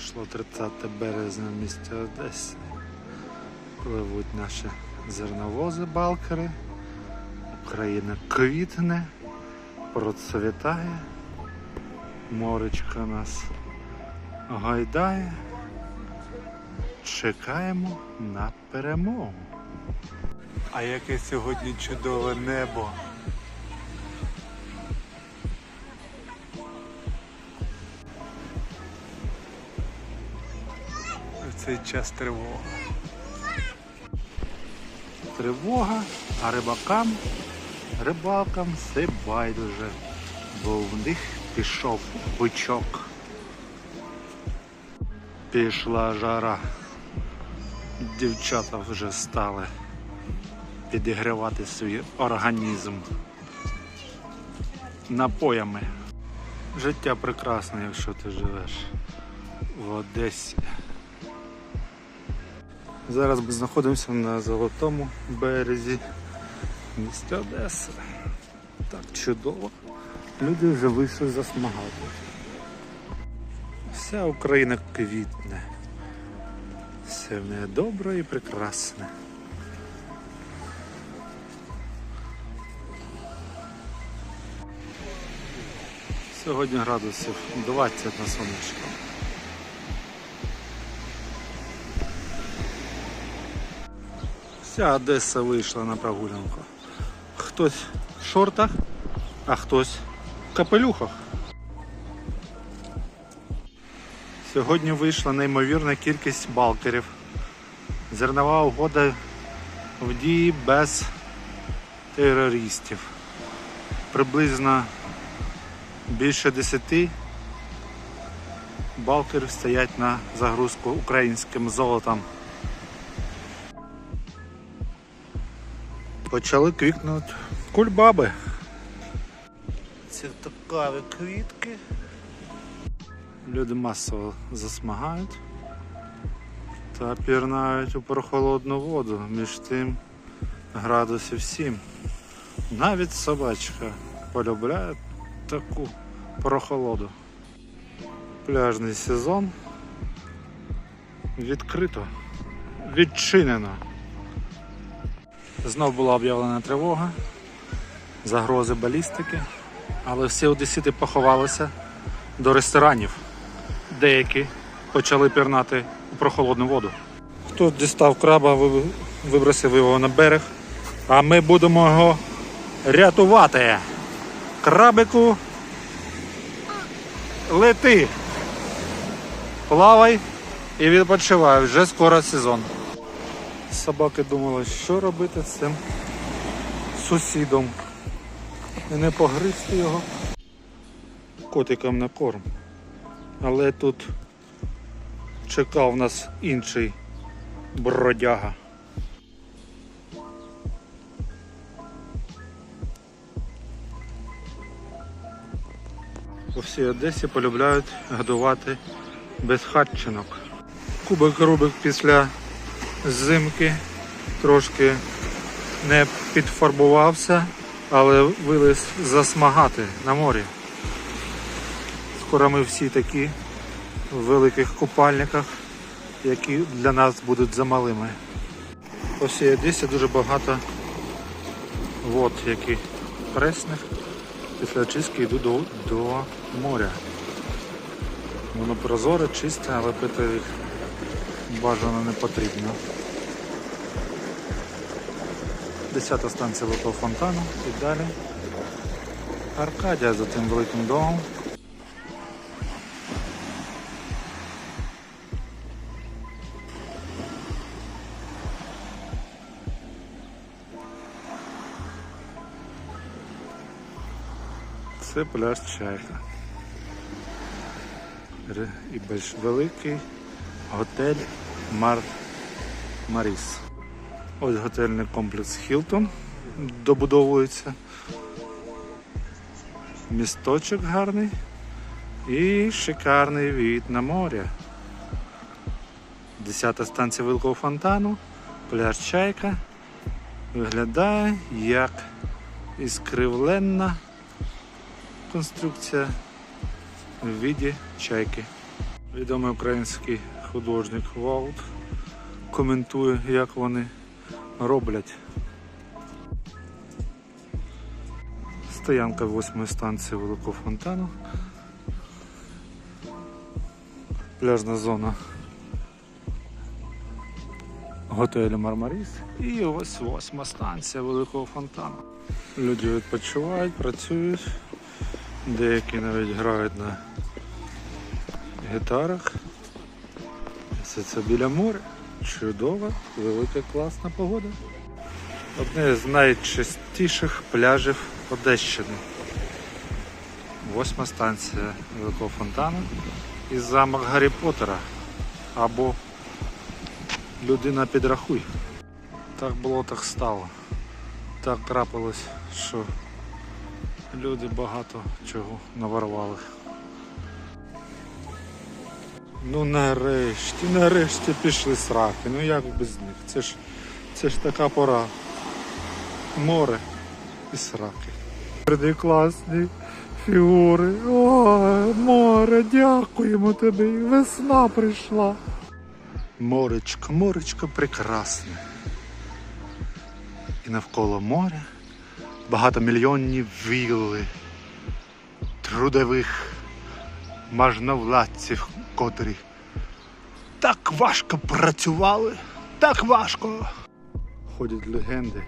Пішло 30 березня в місті Одеси. Пливуть наші зерновози балкери. Україна квітне, процвітає. Моречко нас гайдає. Чекаємо на перемогу. А яке сьогодні чудове небо. Цей час тривога. Тривога, а рибакам, рибалкам все байдуже, бо в них пішов бичок. Пішла жара. Дівчата вже стали підігрівати свій організм напоями. Життя прекрасне, якщо ти живеш в Одесі. Зараз ми знаходимося на золотому березі міста Одеси. Так чудово. Люди вже вийшли засмагати. Вся Україна квітне. Все в неї добре і прекрасне. Сьогодні градусів 20 на сонечко. Вся Одеса вийшла на прогулянку. Хтось в шортах, а хтось в капелюхах. Сьогодні вийшла неймовірна кількість балкерів. Зернова угода в дії без терористів. Приблизно більше десяти балкерів стоять на загрузку українським золотом. Почали квікнути кульбаби. Ці такаві квітки. Люди масово засмагають та пірнають у прохолодну воду. Між тим градусів 7. Навіть собачка полюбляє таку прохолоду. Пляжний сезон відкрито, відчинено. Знов була об'явлена тривога, загрози балістики, але всі одесити поховалися до ресторанів. Деякі почали пірнати у прохолодну воду. Хтось дістав краба, вибросив його на берег, а ми будемо його рятувати. Крабику лети. Плавай і відпочивай, вже скоро сезон. Собаки думали, що робити з цим сусідом. І не погризти його котикам на корм. Але тут чекав нас інший бродяга. У всій Одесі полюбляють годувати безхатчинок. Кубик Рубик після зимки трошки не підфарбувався, але вилез засмагати на морі. Скоро ми всі такі в великих купальниках, які для нас будуть замалими. По всій Одесі дуже багато вод, які пресних після очистки йдуть до, до моря. Воно прозоре, чисте, але пити їх бажано не потрібно. Десята станція Великого фонтану і далі Аркадія за тим великим домом. Це пляж Чайка. І більш великий готель Мар Маріс. Ось готельний комплекс Хілтон добудовується. Місточок гарний і шикарний від на море. Десята станція Великого фонтану, пляж Чайка. Виглядає як іскривленна конструкція в віді чайки. Відомий український художник Ваут коментує, як вони роблять. Стоянка восьмої станції Великого фонтану. Пляжна зона готелю Мармаріс. І ось восьма станція Великого фонтану. Люди відпочивають, працюють, деякі навіть грають на гітарах. Все це біля моря. Чудова, велика, класна погода. Одне з найчастіших пляжів Одещини. Восьма станція Великого фонтану і замок Гаррі Поттера або людина підрахуй. Так було, так стало. Так трапилось, що люди багато чого наворували. Ну нарешті, нарешті пішли сраки. Ну як без них? Це ж це ж така пора. Море і сраки. Тверді класні фігури. О, море, дякуємо тобі. Весна прийшла. Моречко, моречко прекрасне. І навколо моря багатомільйонні вілли трудових можновладців, котрі так важко працювали, так важко. Ходять легенди,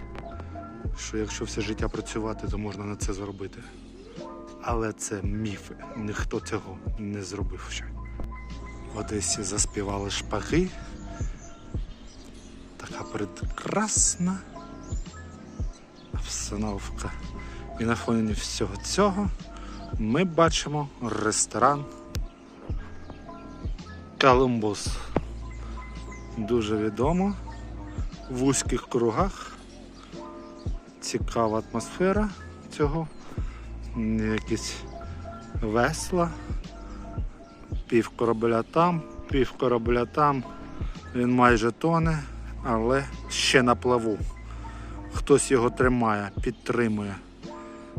що якщо все життя працювати, то можна на це заробити. Але це міфи. Ніхто цього не зробив ще. В Одесі заспівали шпаги. Така прекрасна обстановка. І на фоні всього цього ми бачимо ресторан Колумбус. Дуже відомо в вузьких кругах. Цікава атмосфера цього. Якісь весла. Пів корабля там, пів корабля там. Він майже тоне, але ще на плаву. Хтось його тримає, підтримує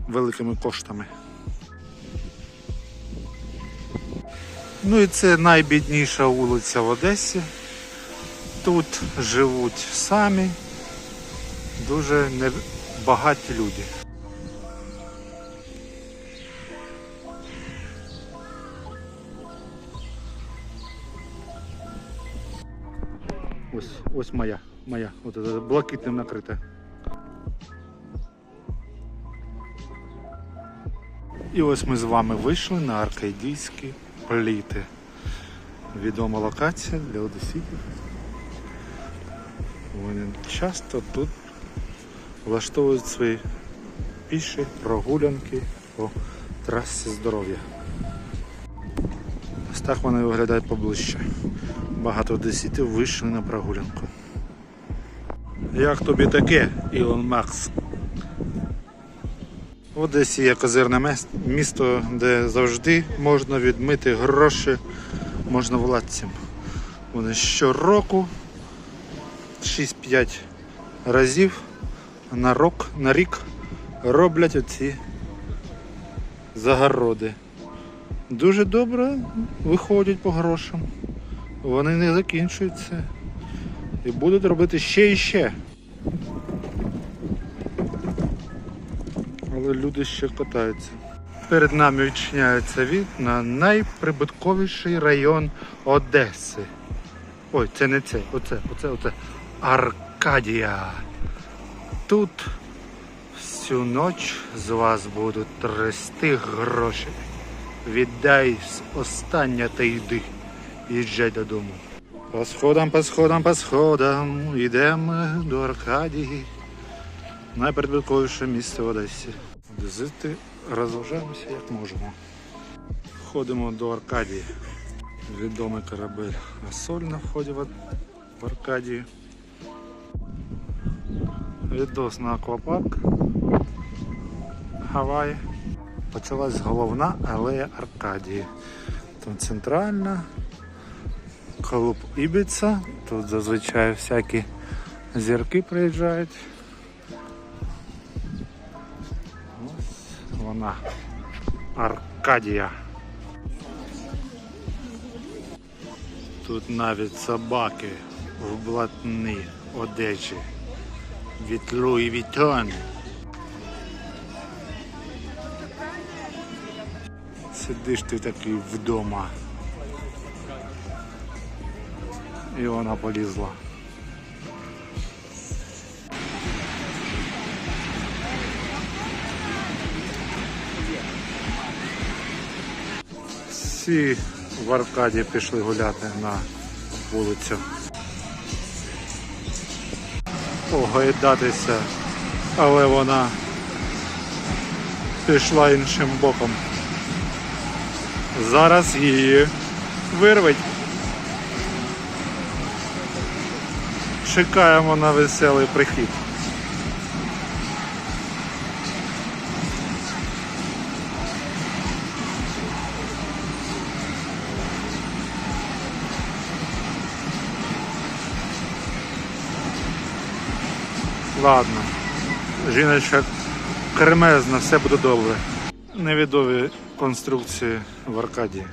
великими коштами. Ну і це найбідніша вулиця в Одесі. Тут живуть самі дуже небагаті люди. Ось, ось моя, моя, от це блакитним накрита. І ось ми з вами вийшли на аркадійські пліти. Відома локація для одеситів. Вони часто тут влаштовують свої піші прогулянки по трасі здоров'я. Ось так вони виглядають поближче. Багато одеситів вийшли на прогулянку. Як тобі таке, Ілон Макс? В Одесі є козирне місто, де завжди можна відмити гроші можновладцям. Вони щороку 6-5 разів на рок, на рік роблять оці загороди. Дуже добре виходять по грошам. Вони не закінчуються. І будуть робити ще і ще. Але люди ще катаються. Перед нами відчиняється від на найприбутковіший район Одеси. Ой, це не це, оце, оце, оце. Аркадія. Тут всю ніч з вас будуть трясти гроші. Віддай останнє та йди. Їжджай додому. По сходам, по сходам, по сходам йдемо до Аркадії. Найприбутковіше місце в Одесі. Одесити розважаємося як можемо. Ходимо до Аркадії. Відомий корабель Асоль на вході в Аркадію. Відос на аквапарк. Гаваї. Почалась головна алея Аркадії. Тут центральна, клуб Ібіца. Тут зазвичай всякі зірки приїжджають. Вона. Аркадія. Тут навіть собаки в блатній одежі від Луї Вітон. Сидиш ти такий вдома. І вона полізла. Всі в Аркаді пішли гуляти на вулицю. Погойдатися, але вона пішла іншим боком. Зараз її вирвуть. Чекаємо на веселий прихід. Ладно. Жіночка кремезна, все буде добре. Невідомі конструкції в Аркадії.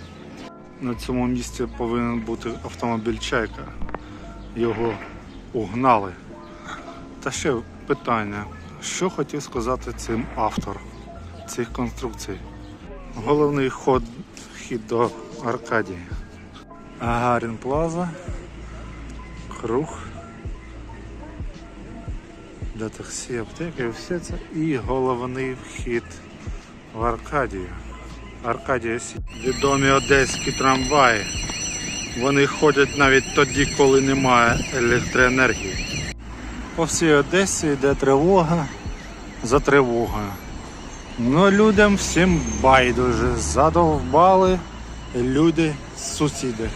На цьому місці повинен бути автомобіль Чайка. Його угнали. Та ще питання, що хотів сказати цим автор цих конструкцій? Головний ход, вхід до Аркадії. Гагарін Плаза. Круг для таксі, аптеки, все це. І головний вхід в Аркадію. Аркадія. Відомі одеські трамваї. Вони ходять навіть тоді, коли немає електроенергії. По всій Одесі йде тривога за тривогою. Ну людям всім байдуже. Задовбали люди, сусіди.